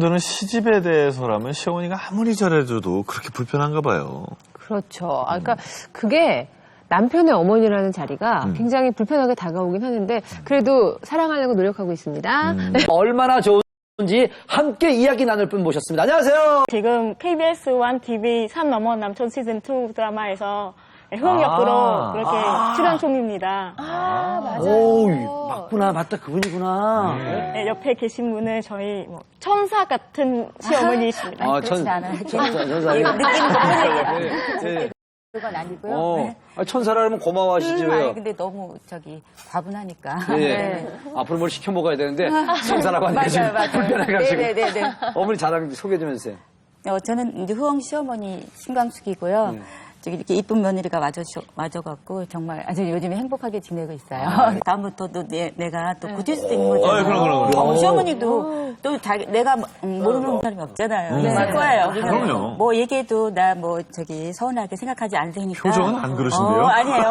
저는 시집에 대해서라면 시어머니가 아무리 잘해줘도 그렇게 불편한가 봐요. 그렇죠. 아, 그러니까 그게 남편의 어머니라는 자리가 음. 굉장히 불편하게 다가오긴 하는데 그래도 사랑하려고 노력하고 있습니다. 음. 얼마나 좋은지 함께 이야기 나눌 분 모셨습니다. 안녕하세요. 지금 KBS 1 TV 산 넘어 남촌 시즌 2 드라마에서 흥 역으로 아. 그렇게 출연 중입니다. 오, 맞구나. 맞다. 그분이구나. 네, 옆에 계신 분은 저희 뭐 천사 같은 시어머니이십니다. 아, 천, 천사, 천사. 느끼는 네. 그건 아니고요. 어, 네. 아, 천사라면 고마워하시지 음, 왜요? 아니, 근데 너무 저기 과분하니까. 예. 앞으로 뭘 시켜 먹어야 되는데 천사라고 하니까 지금 맞아요, 맞아요. 불편해가지고. 네네네네. 어머니 자랑 소개 좀 해주세요. 어, 저는 이제 후엉 시어머니 신광숙이고요. 네. 저기 이렇게 이쁜 며느리가 와줘, 와줘갖고 정말 아주 요즘에 행복하게 지내고 있어요. 다음부터도 내, 내가 또 고칠 수도 있는 거잖아요. 아, 그럼, 그럼, 그럼. 어, 시어머니도 또 자기, 내가 뭐, 음, 모르는 사람이 없잖아요. 있을 거예요. 그래서 그럼요. 뭐 얘기해도 나 뭐 저기 서운하게 생각하지 않으니까. 표정은 안 그러신데요? 어, 아니에요.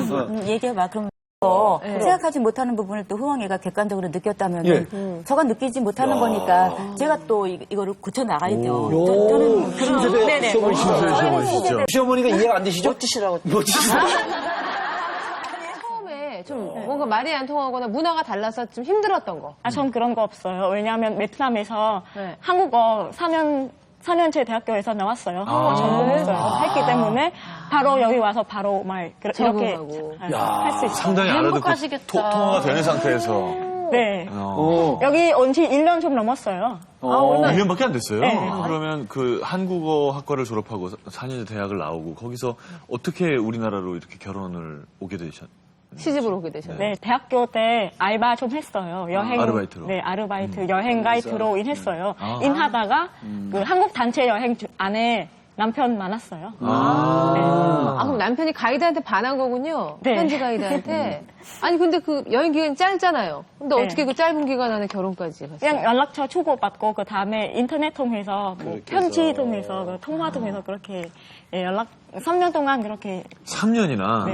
음, 얘기해봐. 그럼 또 생각하지 못하는 부분을 또 후왕이가 객관적으로 느꼈다면 예. 은 저가 느끼지 못하는 거니까 제가 또 이, 이거를 고쳐 나가야죠. 요. 저, 저는 무슨 세대 네네. 시어머니 신세대 시어머니시죠? 시어머니가 이해가 안 되시죠? 멋지시라고. 멋지시라고. 처음에 좀 뭔가 말이 안 통하거나 문화가 달라서 좀 힘들었던 거. 아, 전 그런 거 없어요. 왜냐하면 베트남에서 네. 한국어 4년 4년제 대학교에서 나왔어요. 한국어 전공했어요. 했기 때문에 바로 여기 와서 바로 말 그- 이렇게 적응하고. 할 수 있어요. 상당히 알아듣고 토- 통화가 되는 상태에서. 네. 어. 여기 온 지 1년 좀 넘었어요. 어. 1년밖에 안 됐어요. 네. 그러면 그 한국어 학과를 졸업하고 4년제 대학을 나오고 거기서 어떻게 우리나라로 이렇게 결혼을 오게 되셨? 시집을 오게 되셨네요. 네, 대학교 때 알바 좀 했어요. 여행. 아, 아르바이트로? 네, 아르바이트, 여행 가이드로 일했어요. 아. 일하다가 그 한국 단체 여행 주- 안에 남편 많았어요. 아. 아, 그럼 남편이 가이드한테 반한 거군요. 네. 현지 가이드한테. 아니, 근데 그 여행 기간 짧잖아요. 근데 네. 어떻게 그 짧은 기간 안에 결혼까지 갔어요? 그냥 연락처 주고받고 그 다음에 인터넷 통해서 뭐 그렇게 편지 해서. 통해서 그 통화 통해서 그렇게 예, 연락 3년 동안 그렇게 3년이나 네.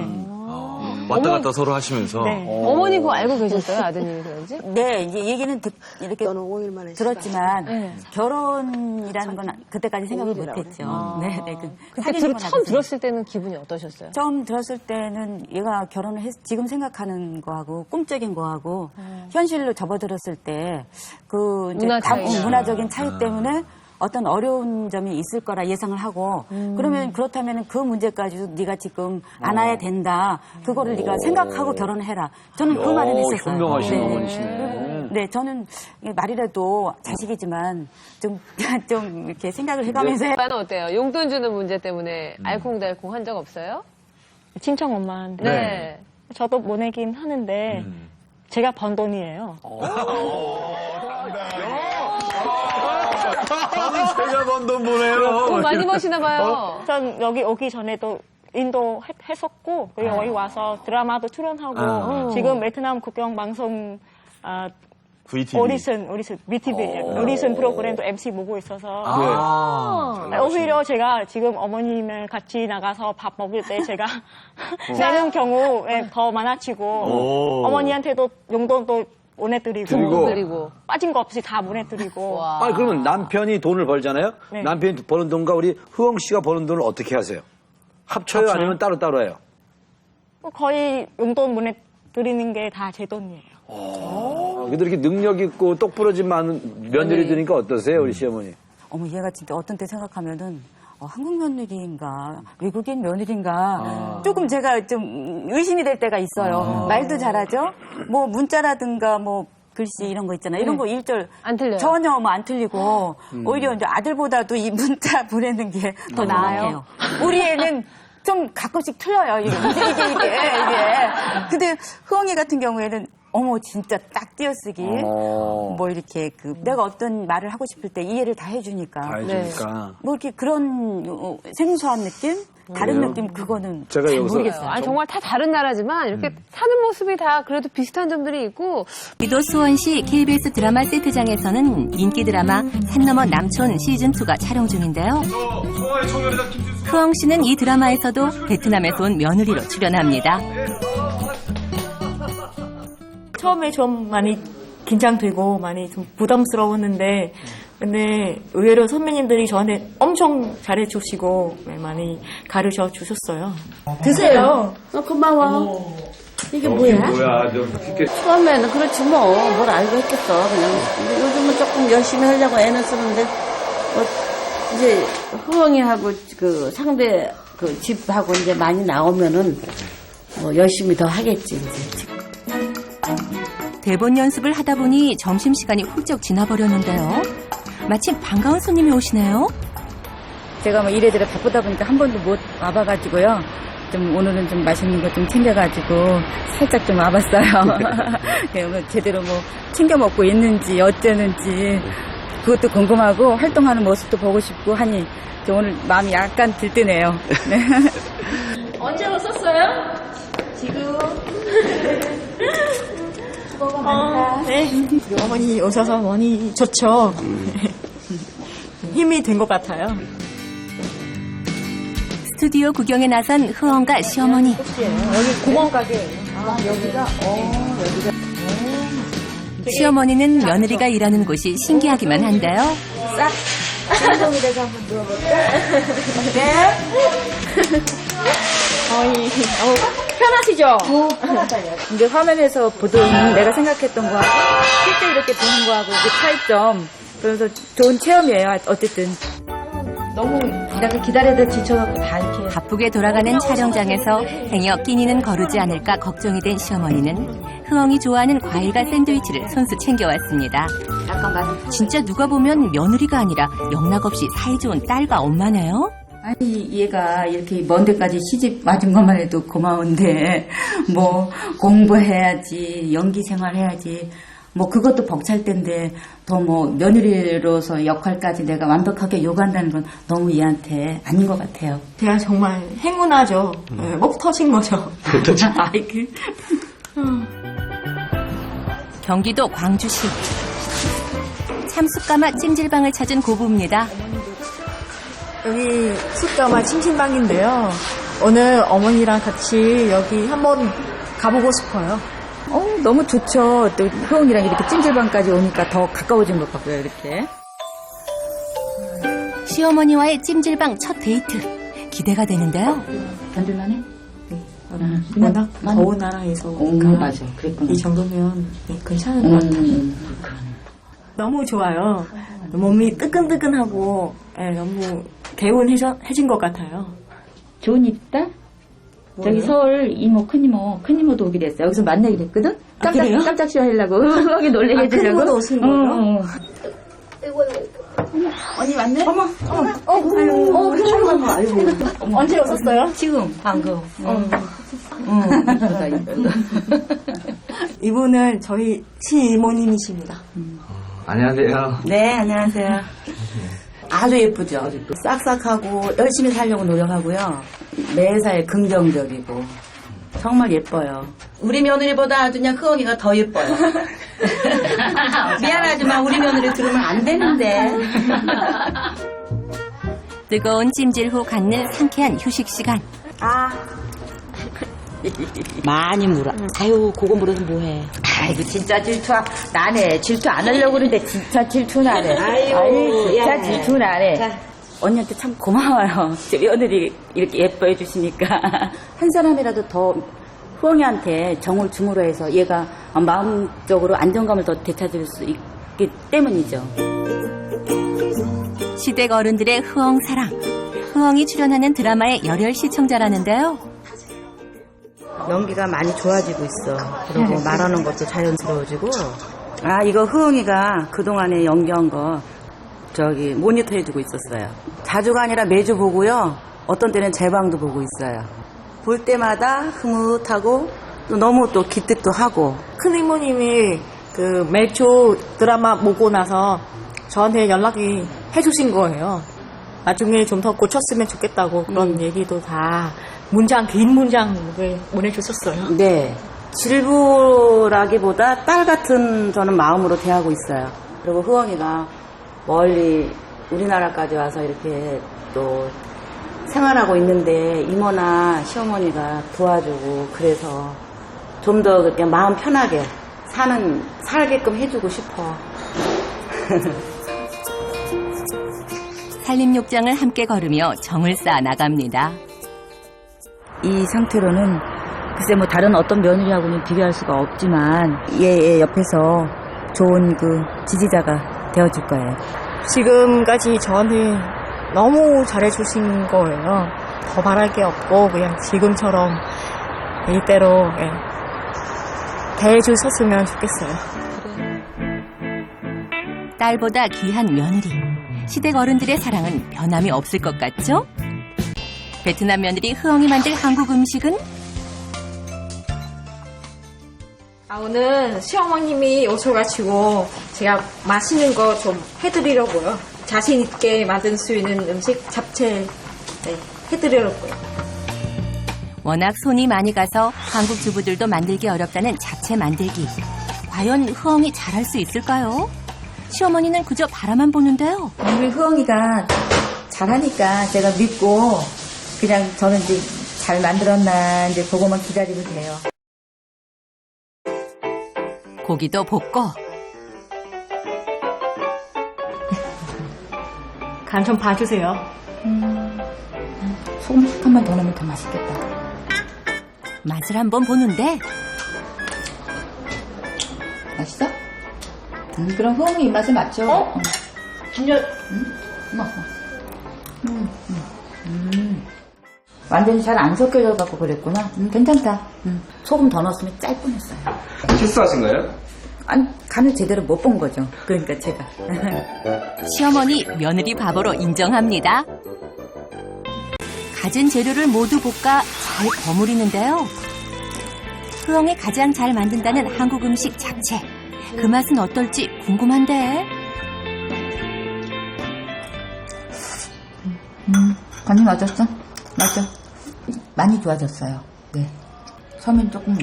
왔다 갔다 서로 하시면서 네. 어머니 그거 알고 계셨어요? 아드님이 그런지? 네, 이제 얘기는 듣, 이렇게 너는 5일 만에 들었지만 네. 결혼이라는 건 그때까지 생각을 못했죠. 네, 네. 그 그때 사귀는 들, 건 처음 알았어요. 들었을 때는 기분이 어떠셨어요? 처음 들었을 때는 얘가 결혼을 했, 지금 생각하는 거하고 꿈적인 거하고 현실로 접어들었을 때그 이제 문화 각- 차이. 문화적인 차이 때문에 어떤 어려운 점이 있을 거라 예상을 하고 그러면 그렇다면 그 문제까지도 네가 지금 안아야 된다. 그거를 네가 생각하고 결혼해라. 저는 그 말을 했었어요. 현명하신 네. 어머니시네. 네, 저는 말이라도 자식이지만 좀, 좀 이렇게 생각을 해가면서 해. 오빠는 어때요? 용돈 주는 문제 때문에 알콩달콩 한 적 없어요? 친정 엄마한테 네. 저도 보내긴 하는데 음. 제가 번 돈이에요. 제가 번 돈 보내요. 돈 많이 버시나 봐요. 전 여기 오기 전에도 인도 했- 했었고 그리고 여기 와서 드라마도 출연하고 아. 지금 베트남 국영 방송 아, VTV. 오디션 오디션 BTV 오디션 프로그램도 MC 보고 있어서 아. 아, 오히려 제가 지금 어머님을 같이 나가서 밥 먹을 때 제가 내는 경우에 더 많아지고 오. 어머니한테도 용돈도 보내드리고 드리고. 그리고 빠진 거 없이 다 보내드리고 와. 아, 그러면 남편이 돈을 벌잖아요? 네. 남편이 버는 돈과 우리 흐엉 씨가 버는 돈을 어떻게 하세요? 합쳐요? 아니면 따로 따로 해요? 거의 용돈 보내드리는 게 다 제 돈이에요. 어, 근데 이렇게 능력 있고 똑부러진 많은 며느리들이니까 어떠세요, 우리 시어머니? 어머 얘가 진짜 어떤 때 생각하면은 어, 한국 며느리인가 외국인 며느리인가 조금 제가 좀 의심이 될 때가 있어요. 말도 잘하죠. 뭐 문자라든가 뭐 글씨 이런 거 있잖아요. 이런 거 일절 안 틀려요? 전혀 뭐 안 틀리고 오히려 이제 아들보다도 이 문자 보내는 게 더 나아요. 우리 애는 좀 가끔씩 틀려요. 이게 이게 이게. 이게. 근데 흐엉이 같은 경우에는 어머 진짜 딱 띄어쓰기. 어. 뭐 이렇게 그 내가 어떤 말을 하고 싶을 때 이해를 다 해주니까 다 해주니까. 뭐 이렇게 그런 어, 생소한 느낌 다른 그래요? 느낌 그거는 제가 잘 여기서- 모르겠어요. 아니, 정말 다 다른 나라지만 이렇게 사는 모습이 다 그래도 비슷한 점들이 있고 기도 수원시 KBS 드라마 세트장에서는 인기 드라마 산 넘어 남촌 시즌2가 촬영 중인데요. 흐엉 씨는 이 드라마에서도 베트남에서 온 며느리로 출연합니다. 처음에 좀 많이 긴장되고 많이 좀 부담스러웠는데 근데 의외로 선배님들이 저한테 엄청 잘해주시고 네, 많이 가르쳐 주셨어요. 드세요. 어, 고마워. 이게 뭐야? 뭐야, 좀 이렇게 처음에는 그렇지 뭐. 뭘 알고 했겠어. 그냥. 근데 요즘은 조금 열심히 하려고 애는 쓰는데, 뭐, 이제, 후엉이하고 그 상대 그 집하고 이제 많이 나오면은, 뭐, 열심히 더 하겠지, 이제. 대본 연습을 하다 보니 점심시간이 훌쩍 지나버렸는데요. 마침 반가운 손님이 오시네요. 제가 뭐 이래저래 바쁘다 보니까 한 번도 못 와봐가지고요. 좀 오늘은 좀 맛있는 거 좀 챙겨가지고 살짝 좀 와봤어요. 네, 뭐 제대로 뭐 챙겨 먹고 있는지 어쩌는지 그것도 궁금하고 활동하는 모습도 보고 싶고 하니 저 오늘 마음이 약간 들뜨네요. 네. 언제 오셨어요? 어, 네. 어머니 오셔서 많이 좋죠. 힘이 된 것 같아요. 스튜디오 구경에 나선 흐엉과 시어머니. 시어머니는 며느리가 일하는 곳이 신기하기만 한데요. 편하시죠? 근데 화면에서 보던 내가 생각했던 거하고 실제 이렇게 보는 거하고 그 차이점. 그래서 좋은 체험이에요. 어쨌든. 너무 내가 기다려다 지쳐갖고 다 이렇게 바쁘게 돌아가는 촬영장에서 행여 끼니는 거르지 않을까 걱정이 된 시어머니는 흐엉이 좋아하는 과일과 샌드위치를 손수 챙겨왔습니다. 진짜 누가 보면 며느리가 아니라 영락없이 사이좋은 딸과 엄마네요. 아니 얘가 이렇게 먼 데까지 시집 맞은 것만 해도 고마운데 뭐 공부해야지 연기 생활해야지 뭐 그것도 벅찰 텐데 더 뭐 며느리로서 역할까지 내가 완벽하게 요구한다는 건 너무 얘한테 아닌 것 같아요. 제가 정말 행운하죠. 네, 목 터진 거죠. 아이 그 경기도 광주시. 참숯가마 찜질방을 찾은 고부입니다. 여기 숯가마 침실방인데요. 오늘 어머니랑 같이 여기 한번 가보고 싶어요. 어, 너무 좋죠. 또 효은이랑 이렇게 찜질방까지 오니까 더 가까워진 것 같고요. 이렇게. 시어머니와의 찜질방 첫 데이트. 기대가 되는데요. 견딜만해? 워낙 더운 나라에서 오니까 맞아. 그랬구나. 이 정도면 네, 괜찮을 것 같아요. 너무 좋아요. 몸이 뜨끈뜨끈하고 네, 너무 개운해진 것 같아요. 좋은 일 있다? 저기 서울 이모, 큰이모, 큰이모도 오기로 했어. 여기서 만나기로 했거든? 깜짝, 그래요? 깜짝 쇼하려고. 흥하게 놀래게 아, 해주려고. 큰이모도 오신 거예요? 응, 응. 어머, 언니 왔네? 어머, 어머, 어, 아유, 어, 그래, 어머, 아이고. 어머. 언제 오셨어요? 지금, 방금. 응. 응, 이쁘다, 이쁘다. 이분은 저희 시이모님이십니다. 안녕하세요. 네, 안녕하세요. 아주 예쁘죠? 싹싹하고 열심히 살려고 노력하고요. 매사에 긍정적이고 정말 예뻐요. 우리 며느리보다 아주 그냥 흐엉이가 더 예뻐요. 미안하지만 우리 며느리 들으면 안 되는데. 뜨거운 찜질 후 갖는 상쾌한 휴식 시간. 많이 물어. 아유, 그거 물어서 뭐해. 아이고 진짜 질투 나네. 질투 안 하려고 그러는데 진짜 질투 나네. 아유, 진짜 야. 질투 나네. 언니한테 참 고마워요. 제 며느리 이렇게 예뻐해 주시니까 한 사람이라도 더 후엉이한테 정을 줌으로 해서 얘가 마음적으로 안정감을 더 되찾을 수 있기 때문이죠. 시댁 어른들의 흐엉 사랑. 흐엉이 출연하는 드라마의 열혈 시청자라는데요. 연기가 많이 좋아지고 있어. 그리고 말하는 것도 자연스러워지고. 아, 이거 흐엉이가 그동안에 연기한 거 저기 모니터 해주고 있었어요. 자주가 아니라 매주 보고요. 어떤 때는 제 방도 보고 있어요. 볼 때마다 흐뭇하고 또 너무 또 기특도 하고. 큰 이모님이 그 매초 드라마 보고 나서 저한테 연락이 해주신 거예요. 나중에 좀 더 고쳤으면 좋겠다고 그런 얘기도 다 문장 긴 문장을 보내주셨어요. 네. 질부라기보다 딸 같은 저는 마음으로 대하고 있어요. 그리고 흐엉이가 멀리 우리나라까지 와서 이렇게 또 생활하고 있는데 이모나 시어머니가 도와주고 그래서 좀 더 그렇게 마음 편하게 사는 살게끔 해주고 싶어. 산림욕장을 함께 걸으며 정을 쌓아 나갑니다. 이 상태로는 글쎄 뭐 다른 어떤 며느리하고는 비교할 수가 없지만 얘 옆에서 좋은 그 지지자가 되어줄 거예요. 지금까지 저한테 너무 잘해주신 거예요. 더 바랄 게 없고 그냥 지금처럼 이대로 예, 대해주셨으면 좋겠어요. 딸보다 귀한 며느리. 시댁 어른들의 사랑은 변함이 없을 것 같죠? 베트남 며느리 흐엉이 만들 한국 음식은 아, 오늘 시어머님이 오셔가지고 제가 맛있는 거 좀 해드리려고요. 자신 있게 만들 수 있는 음식 잡채 네, 해드리려고요. 워낙 손이 많이 가서 한국 주부들도 만들기 어렵다는 잡채 만들기. 과연 흐엉이 잘할 수 있을까요? 시어머니는 그저 바라만 보는데요. 우리 흐엉이가 잘하니까 제가 믿고 그냥 저는 이제 잘 만들었나 이제 보고만 기다리면 돼요. 고기도 볶고 간 좀 봐주세요. 소금 한번 더 넣으면 더 맛있겠다. 맛을 한번 보는데 맛있어? 음, 그럼 흐엉이 입맛에 맞죠? 어? 진짜? 음, 음, 완전히 잘 안 섞여져 갖고 그랬구나. 음, 괜찮다. 음, 소금 더 넣었으면 짤 뻔했어요. 실수하신 거예요? 아니, 간을 제대로 못 본 거죠. 그러니까 제가. 시어머니 며느리 바보로 인정합니다. 가진 재료를 모두 볶아 잘 버무리는데요. 흐엉이 가장 잘 만든다는 한국 음식 잡채. 그 맛은 어떨지 궁금한데. 간이 맞았어? 맞죠? 많이 좋아졌어요. 네. 처음엔 조금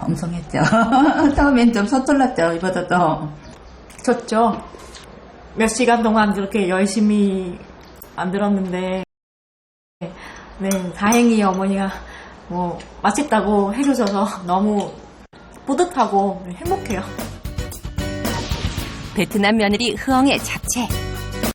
엉성했죠. 처음엔 좀 서툴렀죠, 이보다 더. 좋죠. 몇 시간 동안 이렇게 열심히 만들었는데, 네, 다행히 어머니가 뭐 맛있다고 해주셔서 너무 뿌듯하고 행복해요. 베트남 며느리 흐엉의 잡채.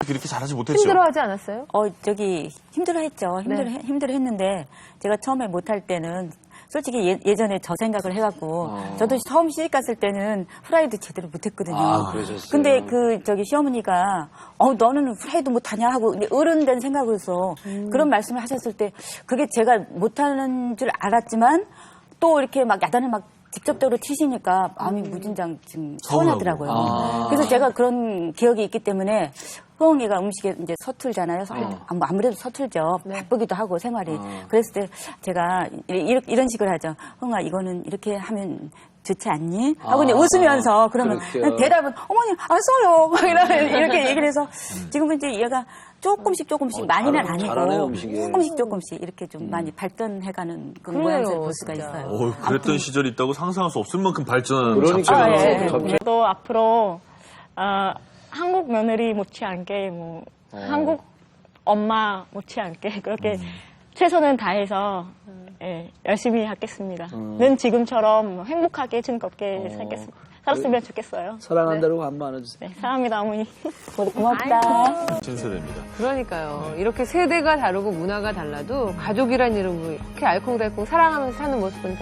그렇게 잘하지 못했죠. 힘들어하지 않았어요? 어, 저기, 힘들어 했죠. 힘들어, 네. 힘들어 했는데, 제가 처음에 못할 때는, 솔직히 예, 전에저 생각을 해갖고, 어. 저도 처음 시집 갔을 때는 후라이드 제대로 못했거든요. 아, 그러셨어요. 근데 그, 저기 시어머니가, 어, 너는 후라이드 못하냐 하고, 이제 어른된 생각을 해서, 음. 그런 말씀을 하셨을 때, 그게 제가 못하는 줄 알았지만, 또 이렇게 막 야단을 막 직접적으로 치시니까 마음이 무진장 지금 서운하더라고요. 아. 그래서 제가 그런 기억이 있기 때문에 흐엉이가 음식에 이제 서툴잖아요. 서- 아무- 아무래도 서툴죠. 바쁘기도 하고 생활이. 그랬을 때 제가 이- 이런 식으로 하죠. 흥아 이거는 이렇게 하면 좋지 않니? 하고 이제 아, 웃으면서 그러면 그렇죠. 대답은 어머니 알았어요. 막 이러면 이렇게 얘기를 해서 지금은 이제 얘가 조금씩 조금씩 어, 많이는 잘- 아니고 음식이. 조금씩 조금씩 이렇게 좀 많이 발전해가는 그 그래요, 모양새를 볼 수가 진짜. 있어요. 어, 그랬던 시절이 있다고 상상할 수 없을 만큼 발전한 그러니까 잡채가 아, 예. 예. 갑자기 저도 앞으로 어, 한국 며느리 못지않게 뭐 한국 엄마 못지않게 그렇게 최선을 다해서 예, 열심히 하겠습니다. 는 지금처럼 행복하게 즐겁게 살겠습니다. 살았으면 좋겠어요. 사랑한다고 한번 안아주세요. 네, 사랑합니다, 어머니. 우리 고맙다. 신세대입니다. 그러니까요. 이렇게 세대가 다르고 문화가 달라도 가족이란 이름으로 이렇게 알콩달콩 사랑하면서 사는 모습 보니까